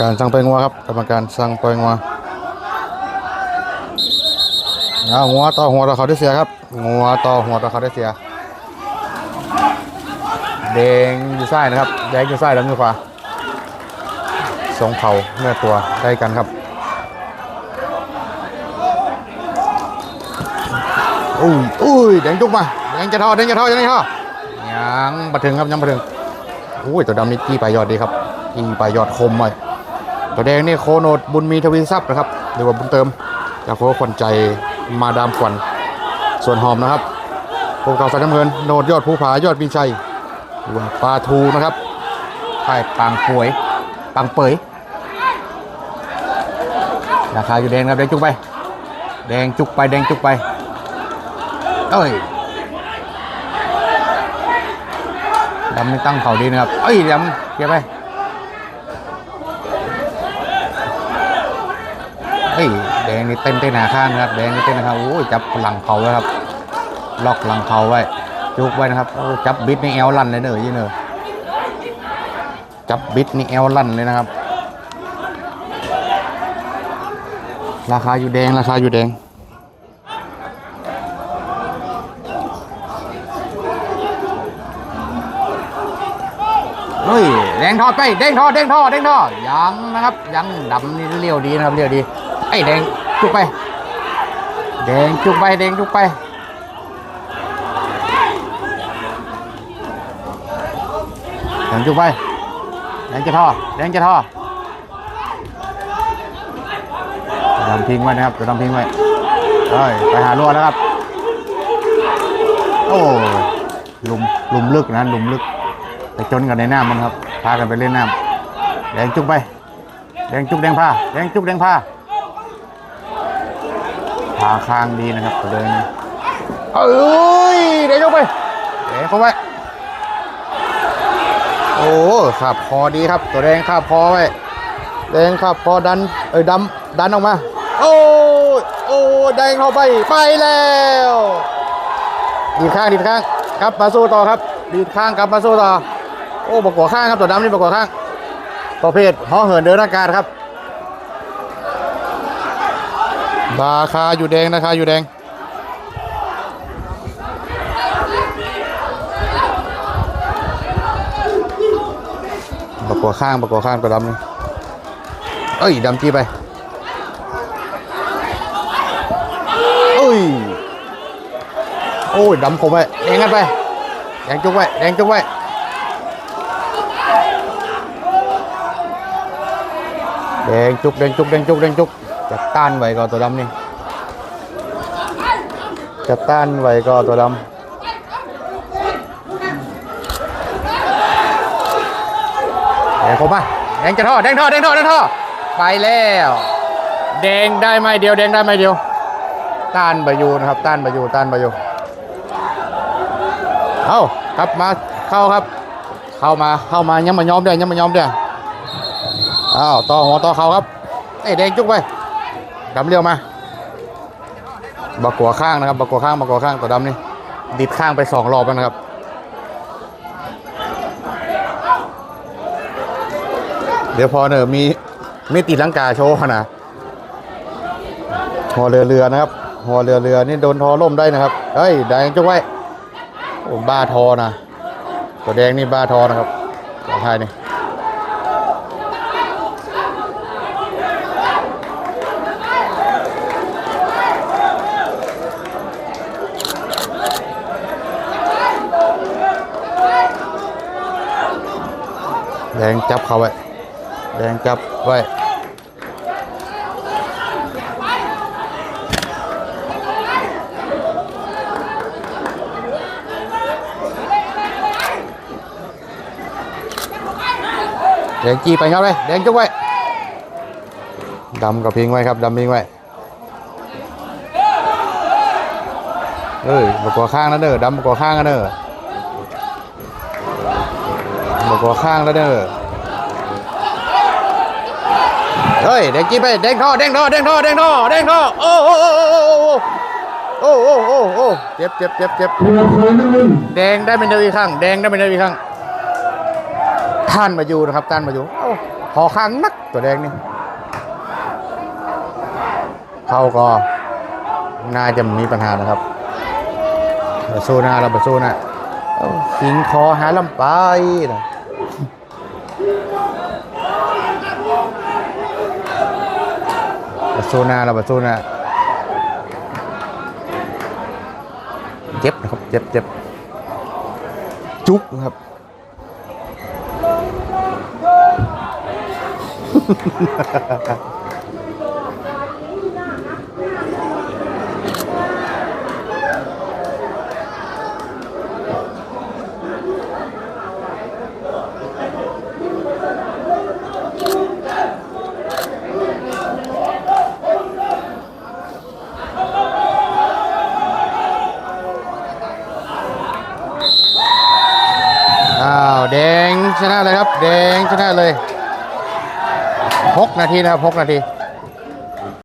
การสั่งไปงัวครับกรรมการสั่งไปงัวเอางัวต่อหัวต่อเขาได้เสียครับงัวต่อหัวต่อเขาได้เสียแดงอยู่ซ้ายนะครับแดงอยู่ซ้ายแล้วมือขวาสองเผาเนื้อตัวได้กันครับอุ้ยอุ้ยแดงจุกมาแดงจะทอแดงจะทอยังไงทอยังบัถึงครับยังบัถึงอุ้ยตัวดำนี่จี้ปลายยอดดีครับจี้ปลายยอดคมเลย ตัวแดงนี่โคโนดบุญมีทวีทรัพย์นะครับหรือว่าบุญเติมจากโคขวัญใจมาดามขวัญส่วนหอมนะครับโคเก่าสายน้ำเงินโนดยอดภูผายอดปีชัยหรือว่าปลาทูนะครับค่ายปางป่วยปางเปยราคาอยู่แดงครับแดงจุกไป แดงจุกไปแดงจุกไปเอ้ยดำนี่ตั้งเขาดีนะครับ เอ้ยดำเก็บไป เฮ้ยแดงนี่เต้นเต้นหาข้างนะครับ แดงนี่เต้นนะครับโอ้ยจับหลังเขาไว้ครับ ล็อกหลังเขาไว้จุกไว้นะครับโอ้จับบิดนี่แอลลั่นเลยเนอะยี่เนอะจับบิดนี่แอลลั่นเลยนะครับ ราคาอยู่แดงราคาอยู่แดงเฮ้ยแดงทอดไปแดงทอดแดงทอดแดงทอดยังนะครับ ยังดำนี่เลี้ยวดีนะครับเลี้ยวดี แดงจุกไป แดงจุกไปแดงจุกไปแดงจุกไปแดงจะท่อดแดงจะท่อดดำทิ้งไว้นะครับจะดำทิ้งไว้เฮ้ยไปหาลวดแล้วครับ โอ้ลุมลุมลึกนะลุมลึกไปจนกันในน้ำมันครับพากันไปเล่นน้ำแดงจุกไปแดงจุกแดงผ้าแดงจุกแดงผ้า พาข้างดีนะครับตัวเดินเอ้ยแดงจุกไปแดงเข้าไปโอ้ขับคอดีครับ ตัวแดงขับคอไว้แดงขับคอดันเอ้ยดำดันออกมา โอ้โอ้แดงเข้าไปไปแล้วดีข้างดีข้างกลับมาสู้ต่อครับ ดีข้างกลับมาสู้ต่อ โอ้ประกวดข้างครับตัวดำนี่ประกวดข้างประเภทห่อเหินเดินอากาศครับ ราคาอยู่แดงราคาอยู่แดงประกวข้างประกวข้างตัวดำนี่เอ้ยดำจี้ไปเอ้ยโอ้ยดำคมไปแดงกันไปแดงจุกไว้แดงจุกไว้แดงจุกแดงจุกแดงจุกแดงจุก จะต้านไหวก็ตัวดำนี่จะต้านไหวก็ตัวดำแดงคมมาแดงจะท่อแดงท่อแดงท่อแดงท่อไปแล้ว แดงได้ไม่เดียวแดงได้ไม่เดียว ต้านไปอยู่นะครับ ต้านไปอยู่ต้านไปอยู่เอาครับมาเข้าครับ เข้ามาเข้ามายังมายอมเด้อยังมายอมเด้ออ้าวต่อหัวต่อเขาครับไอ้แดงจุกไป ดำเลี้ยวมาบักกัวข้างนะครับบักกัวข้างบักกัวข้างตัวดำนี่ดิดข้างไปสองรอบแล้วนะครับเดี๋ยวพอเนอมีไมีติดลังกาโชว์นะหัวเรือเรือนะครับหัวเรือเรือนี่โดนทอล่มได้นะครับเฮ้ยแดงจุกไว้โอ้บ้าทอนะตัวแดงนี่บ้าทอนะครับตัวท้ายนี่ แดงจับเขาไว้แดงจับไว้แดงจีไปครับเลยแดงจุกไว้ดำกับพิงไว้ครับดำพิงไว้เอ้ยบกว่าข้างนะเด้อดำบกว่าข้างนะเด้ออ กว่ข้างแล้วเด้อเฮ้ยเด้งกี้ไปเด้งท่อเด้งท่อเด้งท่อเด้งท่อเด้งท่อโอ้โอ้โอ้โอ้โอ้โอ้เจ็บเจ็บเจ็บเจ็บแดงได้เป็นเดวอีกข้างแดงได้เป็นเดวอีกข้างท่านมาอยู่นะครับท่านมาอยู่หอข้างนักตัวแดงนี่เขาก็น่าจะมีปัญหานะครับบาโซนาเราบาโซนาทิ้งคอหาลำไปนะ ไปสู้หน้าเราไปสู้หน้าเจ็บนะครับเจ็บเจ็บจุกนะครับอ้าวแดงชนะเลยครับ แดงชนะเลยหกนาทีนะครับหกนาที